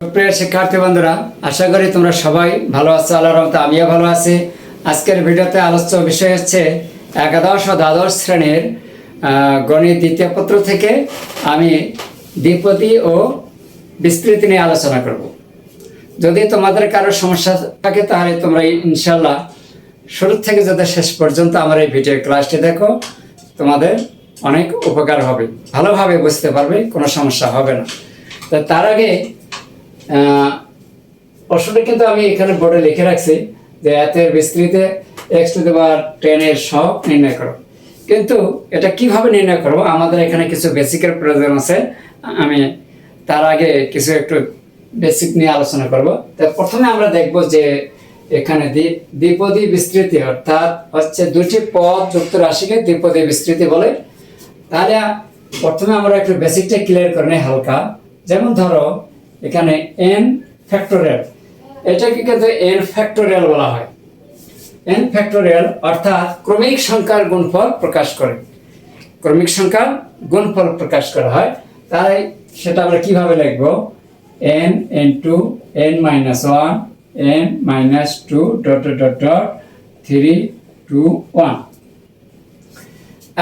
প্রিয় শিক্ষার্থী বন্ধুরা, আশা করি তোমরা সবাই ভালো আছো, আল্লাহর রহমতে আমিও ভালো আছি। আজকের ভিডিওতে আলোচ্য বিষয় হচ্ছে একাদশ ও দ্বাদশ শ্রেণির গণিত দ্বিতীয় পত্র থেকে আমি দ্বিপদী ও বিস্তৃতি নিয়ে আলোচনা করব। যদি তোমাদের কারও সমস্যা থাকে, তাহলে তোমরা ইনশাল্লাহ শুরু থেকে যাতে শেষ পর্যন্ত আমার এই ভিডিও ক্লাসটি দেখো, তোমাদের অনেক উপকার হবে। ভালোভাবে বুঝতে পারবে, কোনো সমস্যা হবে না। তো তার আগে প্রশ্নটা কিন্তু আমি এখানে বোর্ডে লিখে রাখছি যে এতের বিস্তৃতে x to the power ten এর সহগ নির্ণয় করো। কিন্তু এটা কীভাবে নির্ণয় করব? আমাদের এখানে কিছু বেসিকের প্রয়োজন আছে। আমি তার আগে কিছু একটু বেসিক নিয়ে আলোচনা করব। তো প্রথমে আমরা দেখব যে এখানে দ্বি- দ্বিপদী বিস্তৃতি অর্থাৎ হচ্ছে দুটি পদ যুক্ত রাশিকে দ্বিপদী বিস্তৃতি বলে। তাহলে প্রথমে আমরা একটু বেসিকটা ক্লিয়ার করে হালকা। যেমন ধরো এখানে এন ফ্যাক্টোরিয়াল এটাকে কিন্তু এন ফ্যাক্টোরিয়াল বলা হয়। এন ফ্যাক্টোরিয়াল অর্থাৎ ক্রমিক সংখ্যার গুণফল প্রকাশ করে। ক্রমিক সংখ্যার গুণফল প্রকাশ করা হয়, তাই সেটা আমরা কীভাবে লিখব? N n to n minus one n minus two dot dot dot three two one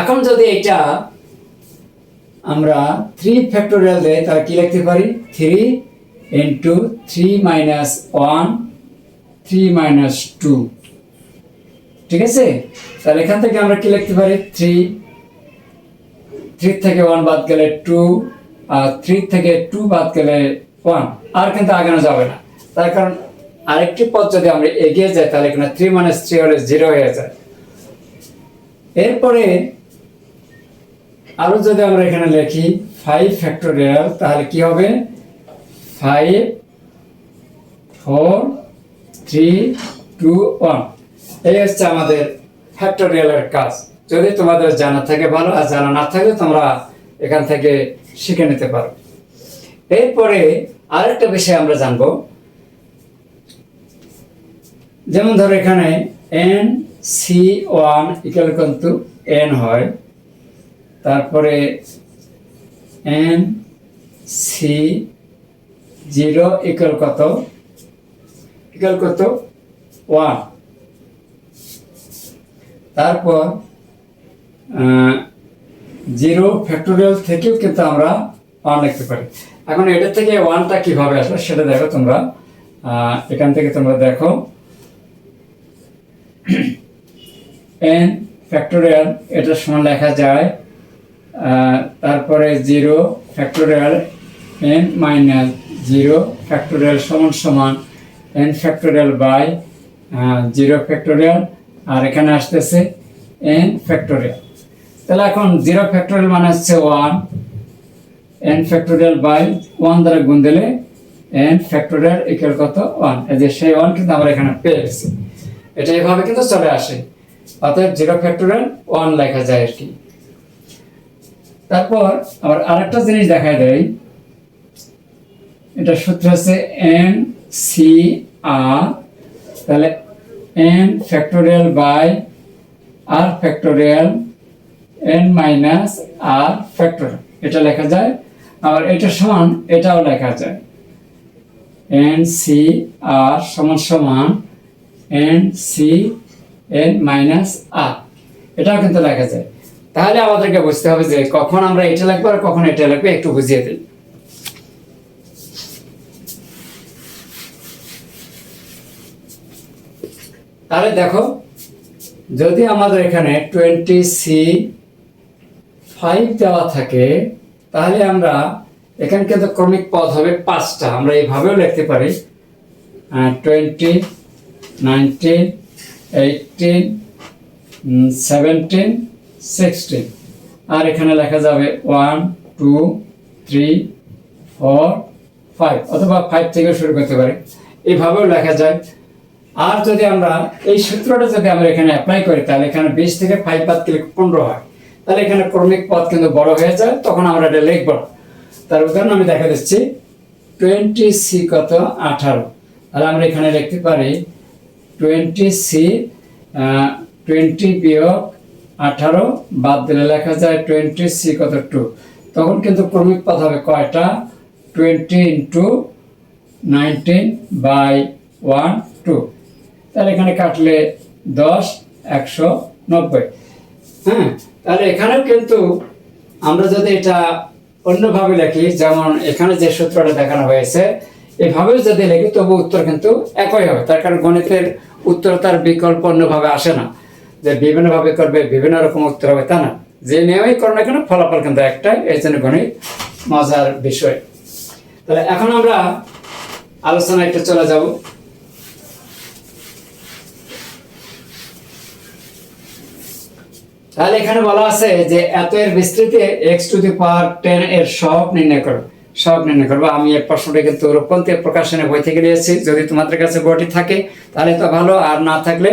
এখন যদি এটা আমরা থ্রি ফ্যাক্টোরিয়াল দেয় তাহলে কি লিখতে পারি? Three into three minus one three minus two ঠিক আছে? তাহলে এখান থেকে আমরা কি লিখতে পারি? থ্রি থ্রি থেকে ওয়ান বাদ গেলে টু আর থ্রি থেকে টু বাদ গেলে ওয়ান আর কিন্তু আগানো যাবে না। তার কারণ আরেকটি পথ যদি আমরা এগিয়ে যাই, তাহলে এখানে থ্রি মাইনাস থ্রি হলে জিরো হয়ে যায়। এরপরে আরও যদি আমরা এখানে লিখি ফাইভ ফ্যাক্টোরিয়াল তাহলে কি হবে? Five four three two one এই হচ্ছে আমাদের ফ্যাক্টোরিয়ালের কাজ। যদি তোমাদের জানা থাকে ভালো, আর জানা না থাকে তোমরা এখান থেকে শিখে নিতে পারো। এরপরে আরেকটা বিষয় আমরা জানব। যেমন ধরো এখানে এন সি ওয়ান ইকুয়াল কিন্তু এন হয়। তারপরে এন সি জিরো ইকুয়াল কত? ইকুয়াল কত? ওয়ান তারপর জিরো ফ্যাক্টোরিয়াল থেকেও কিন্তু আমরা ওয়ান লিখতে পারি। এখন এটা থেকে ওয়ানটা কীভাবে আসবে সেটা দেখো তোমরা। এখান থেকে তোমরা দেখো। এন ফ্যাক্টোরিয়াল এটার সমান লেখা যায়। তারপরে zero factorial n minus zero factorial সমান সমান n factorial by zero factorial আর এখানে আসতেছে এন ফ্যাক্টোরিয়াল তাহলে এখন জিরো ফ্যাক্টোরিয়াল মানে হচ্ছে one n factorial by one দ্বারা গুণ দিলে এন ফ্যাক্টোরিয়াল ইকুয়াল কত ওয়ান যে সেই ওয়ান কিন্তু আমরা এখানে পেয়ে গেছি। এটা এভাবে কিন্তু চলে আসে। অতএব জিরো ফ্যাক্টোরিয়াল ওয়ান লেখা যায় আর কি। তারপর আবার আরেকটা জিনিস দেখায় দেয় এটা সূত্র হচ্ছে এন সি আর তাহলে n factorial by r factorial n minus r factorial এটা লেখা যায়। আবার এটা সমান, এটাও লেখা যায়। এন সি আর সমান সমান n C n minus r এটাও কিন্তু লেখা যায়। তাহলে আমাদেরকে বুঝতে হবে যে কখন আমরা এটা লিখব আর কখন এটা লিখব, একটু বুঝিয়ে দিই। তাহলে দেখো, যদি আমাদের এখানে টোয়েন্টি সি ফাইভ দেওয়া থাকে, তাহলে আমরা এখানে কিন্তু ক্রমিক পদ হবে পাঁচটা। আমরা এইভাবেও লিখতে পারি twenty nineteen eighteen seventeen sixteen আর এখানে লেখা যাবে one two three four five অথবা ফাইভ থেকে শুরু করতে পারি। এইভাবেও লেখা যায়। আর যদি আমরা এই সূত্রটা যদি আমরা এখানে অ্যাপ্লাই করি, তাহলে এখানে বিশ থেকে ফাইভ বাদ দিলে পনেরো হয়। তাহলে এখানে ক্রমিক পদ কিন্তু বড় হয়ে যায়, তখন আমরা এটা লিখব। তার উদাহরণ আমি দেখা দিচ্ছি। টোয়েন্টি সি কত? আঠারো। তাহলে আমরা এখানে লিখতে পারি টোয়েন্টি সি টোয়েন্টি বিয়োগ আঠারো বাদ দিলে লেখা যায় টোয়েন্টি সি কত টু তখন কিন্তু ক্রমিক পদ হবে কয়টা? Twenty into nineteen by one two তাহলে এখানে কাটলে দশ, একশো নব্বই। হ্যাঁ তাহলে এখানেও কিন্তু আমরা যদি এটা অন্যভাবে লিখি, যেমন এখানে যে সূত্রটা দেখানো হয়েছে, এভাবেও যদি লিখি, তবু উত্তর কিন্তু একই হবে। তার কারণ গণিতের উত্তর তার বিকল্প অন্যভাবে আসে না। যে বিভিন্নভাবে করবে, বিভিন্ন রকম উত্তর হবে, তা না। যে নিয়মেই করো না কেন, ফলাফল কিন্তু একটাই, এই জন্য গণিত মজার বিষয়। তাহলে এখন আমরা আলোচনা একটু চলে যাব। তাহলে এখানে বলা আছে যে এত এর বিস্তৃতি x to the power ten এর সব নির্ণয় করো। সব নির্ণয় করব আমি এই প্রশ্নটা কিন্তু রূপন্তি প্রকাশনের বই থেকে নিয়েছি। যদি তোমাদের কাছে বইটি থাকে, তাহলে তো ভালো। আর না থাকলে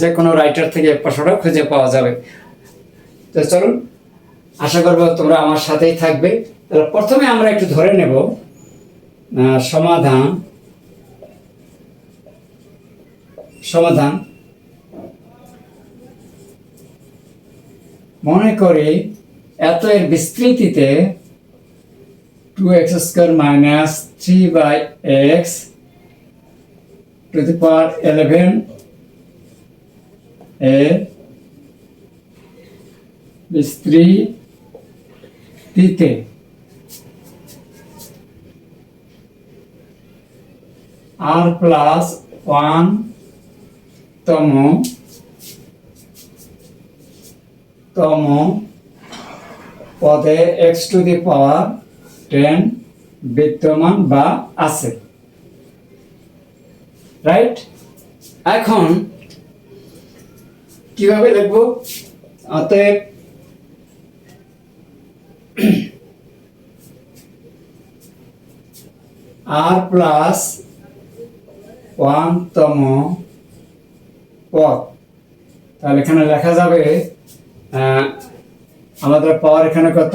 যে কোনো রাইটার থেকে প্রশ্নটা খুঁজে পাওয়া যাবে। তো চলুন, আশা করব তোমরা আমার সাথেই থাকবে। তাহলে প্রথমে আমরা একটু ধরে নেব সমাধান। সমাধান। মনে করি এত এর বিস্তৃতিতে two x square minus three by x to the power eleven এর বিস্তৃতিতে আর প্লাস ওয়ান তম তম পদে x to the power ten বিদ্যমান বা আছে। রাইট এখন কীভাবে লিখব? অতএব আর প্লাস ওয়ানতম পদ। তাহলে এখানে লেখা যাবে আমাদের পাওয়ার এখানে কত?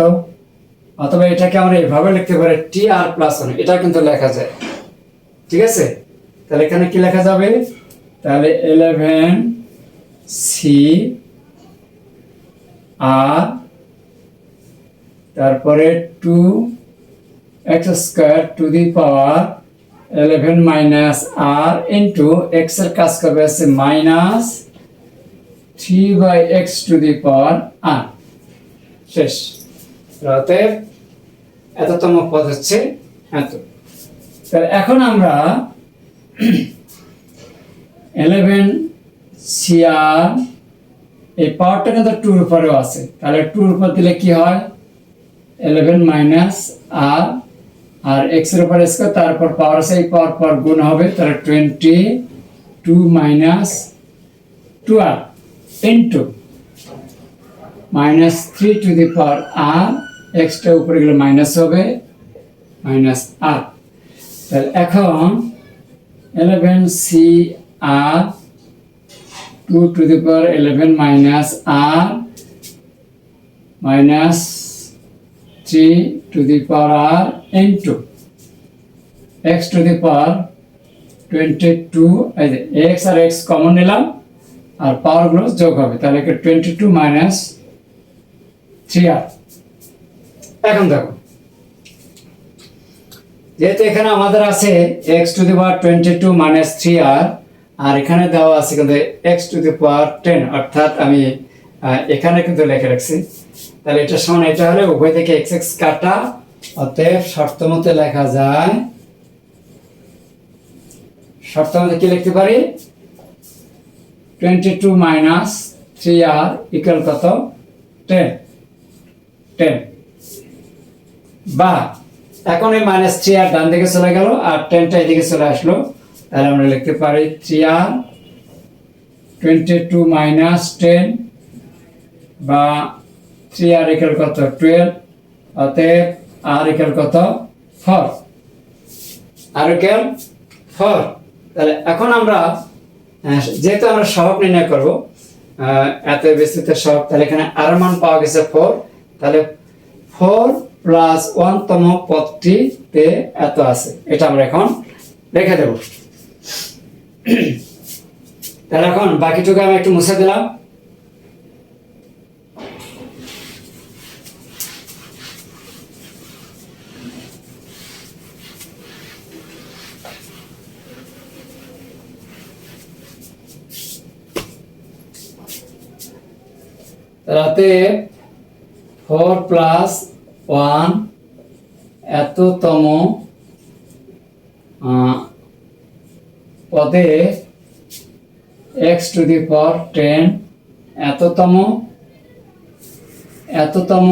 অথবা এটাকে আমরা এইভাবে লিখতে পারি টি আর প্লাস ওয়ান এটা কিন্তু লেখা যায়। ঠিক আছে? তাহলে এখানে কি লেখা যাবে? তাহলে ইলেভেন সি আর তারপরে two x square to the power eleven minus r into এক্সের কাজ করবে আছে minus three by x to the power r শেষ অতএব এততম পদ হচ্ছে এত। তাহলে এখন আমরা ইলেভেন সিআর এই পাওয়ারটা কিন্তু টুর উপরেও আছে। তাহলে টুর উপর দিলে কি হয়? ইলেভেন মাইনাস আর আর এক্সের উপর স্কোয়ার তারপর পাওয়ার আছে এই পাওয়ার পর গুণ হবে তাহলে twenty two minus twelve into minus three to the power r extra উপরে গেলে মাইনাস হবে মাইনাস আর তাহলে এখন eleven C r two to the power eleven minus r minus three to the power r into x to the power twenty two x r x common নিলাম। আর পাওয়ারগুলো যোগ হবে, তাহলে twenty two minus three r এখন দেখো, যেহেতু এখানে আমাদের আছে x to the power twenty two minus three r আর এখানে দেওয়া আছে কিন্তু x to the power ten অর্থাৎ আমি এখানে কিন্তু লিখে রাখছি। তাহলে এটা সমান, এটা হলে উভয় থেকে এক্স এক্স কাটা, অতএব শর্ত মতে লেখা যায়, শর্ত মতে কি লিখতে পারি? Twenty two minus three r equal কত? টেন বা, এখন এই মাইনাস থ্রি আর ডান দিকে চলে গেল আর টেনটা এদিকে চলে আসলো। তাহলে আমরা লিখতে পারি three r twenty two minus ten বা থ্রি আর ইকুয়াল কত? টুয়েলভ অতএব আর ইকুয়াল কত? ফোর আর ইকুয়াল ফোর তাহলে এখন আমরা যেহেতু আমরা স্বভাব নির্ণয় করব এত বিস্তৃত স্বভাব, তাহলে এখানে আর মান পাওয়া গেছে ফোর তাহলে ফোর প্লাস ওয়ানতম পদটিতে এত আছে। এটা আমরা এখন রেখে দেব। তাহলে এখন বাকিটুকু আমি একটু মুছে দিলাম। রাতে ফোর প্লাস ওয়ান এততম পদে x to the power ten এততম এততম,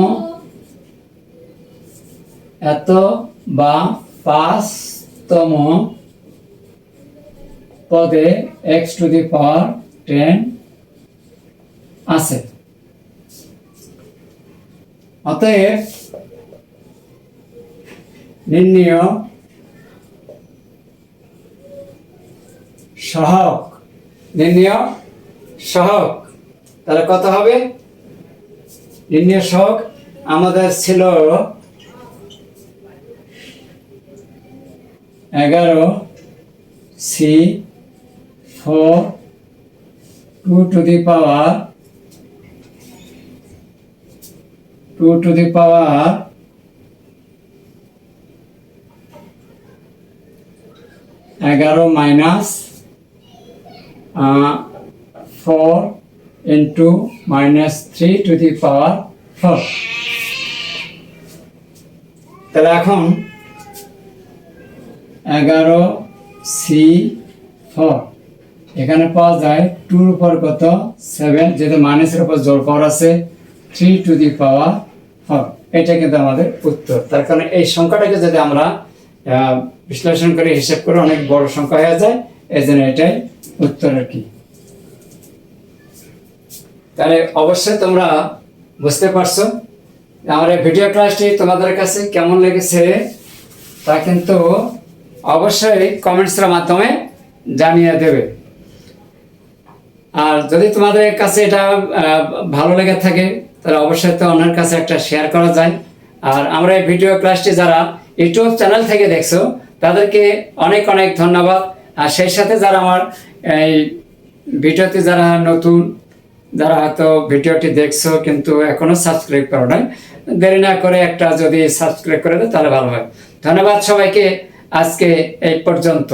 এত বা পাঁচতম পদে x to the power ten আছে। অতএব নির্ণয় সহক নির্ণয় সহক। তাহলে কত হবে? নির্ণয় সহক আমাদের ছিল এগারো C four two to the power two to the power এগারো minus four into minus three to the power four তাহলে এখন এগারো সি ফোর এখানে পাওয়া যায় টুর উপর কত? সেভেন যেহেতু মাইনাসের উপর জোর পাওয়ার আছে three to the power four এটা কিন্তু আমাদের উত্তর। তার কারণে এই সংখ্যাটাকে যদি আমরা বিশ্লেষণ করে হিসাব করে অনেক বড় সংখ্যা হয়ে যায়, এই জন্য এটাই উত্তর আর কি। তাহলে অবশ্যই তোমরা বুঝতে পারছ আমার এই ভিডিও ক্লাসটি তোমাদের কাছে কেমন লেগেছে তা কিন্তু অবশ্যই কমেন্টসের মাধ্যমে জানিয়ে দেবে। আর যদি তোমাদের কাছে এটা ভালো লেগে থাকে তাহলে অবশ্যই তো অন্যের কাছে একটা শেয়ার করা যায়। আর আমরা এই ভিডিও ক্লাসটি যারা ইউটিউব চ্যানেল থেকে দেখছ, তাদেরকে অনেক অনেক ধন্যবাদ। আর সেই সাথে যারা আমার এই ভিডিওতে যারা নতুন, যারা হয়তো ভিডিওটি দেখছ কিন্তু এখনও সাবস্ক্রাইব করো নাই, দেরি না করে একটা যদি সাবস্ক্রাইব করে দেয় তাহলে ভালো হয়। ধন্যবাদ সবাইকে, আজকে এই পর্যন্ত।